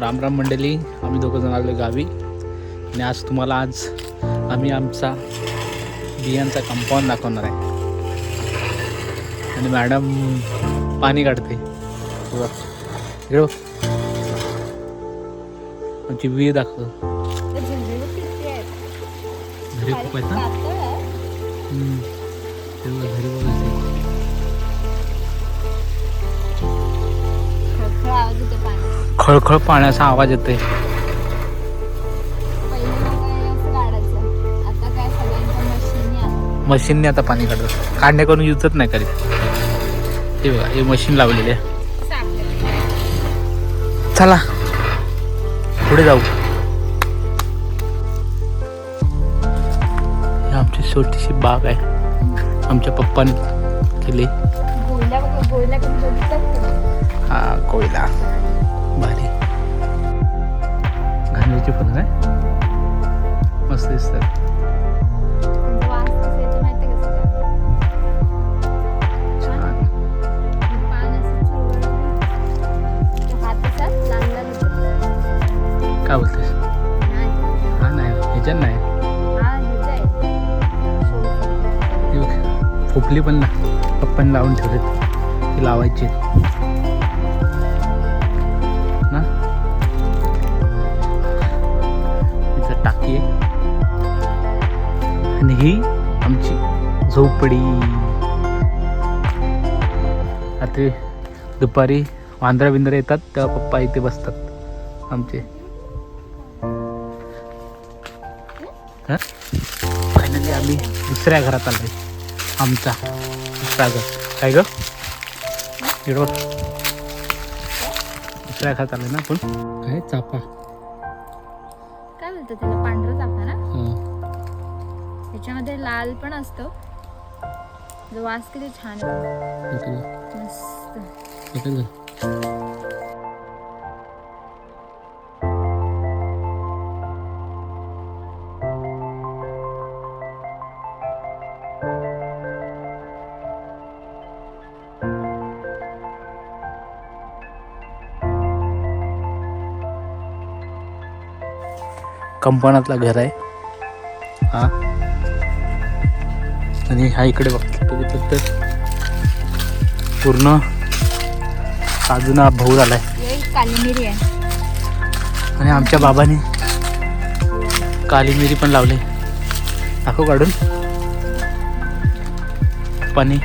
राम राम मंडळी आम्ही दोघं जण आलो गावी. आणि आज तुम्हाला आज आम्ही आमचा बियांचा कंपाऊंड दाखवणार आहे. आणि मॅडम पाणी काढते. आमची विहीर दाखव. घरी खूप आहेत ना? घरी बघा खळखळ पाण्याचा आवाज येतोय. मशीनने आता पाणी काढतात काढणे करून युजच नाही करीत. हे बघा हे मशीन लावलेले आहे. चला पुढे जाऊ. आमची छोटीशी बाग आहे. आमच्या पप्पाने केली. हा कोयला घाणीची फुलं काय मस्त दिसतात काय बोलतेस? हा नाही. ह्याच्यात नाही. फोपली पण ना पप्पाने लावून ठेवलेत. ती लावायची ही आमची झोपडी. रात्री दुपारी वांद्रा बिंद्रा येतात तेव्हा पप्पा इथे बसतात. आमचे. फायनली आम्ही दुसऱ्या घरात आलोय. आमचा दुसरा घर. काय ग. दुसऱ्या घरात आलोय ना आपण. काय चापा? काय बोलतो त्याला? पांढरा चाफा ना? त्याच्यामध्ये लाल पण असतो. जो वास किती छान. मस्त. कंपनातला घर आहे. हा? आणि हा इकडे बघतो बघितलं तर पूर्ण काजूना भाऊ झालाय. काली मिरी आहे. आणि आमच्या बाबाने काली मिरी पण लावले. दाखव काढून. पाणी.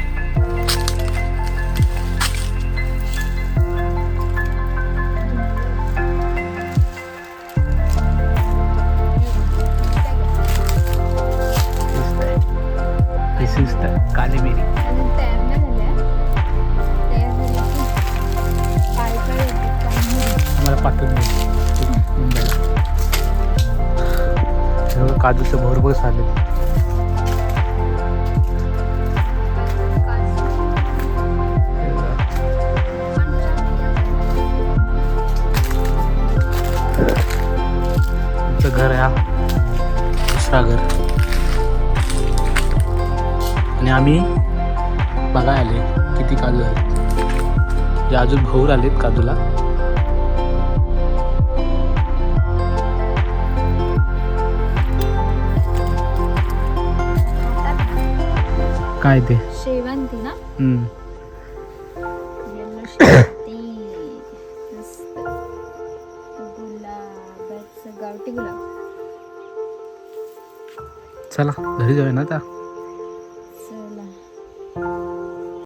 येतात काली मिरी. आम्हाला पाठवून मुंबईला काजूचं भरभर झालं घर आहे हा. दुसरा घर. आणि आम्ही बघायला आले किती काजू आहेत. हे अजून भाऊ आलेत काजूला. काय ते? शेवंती ना? गावठी गुलाब. चला घरी जाऊया ना आता.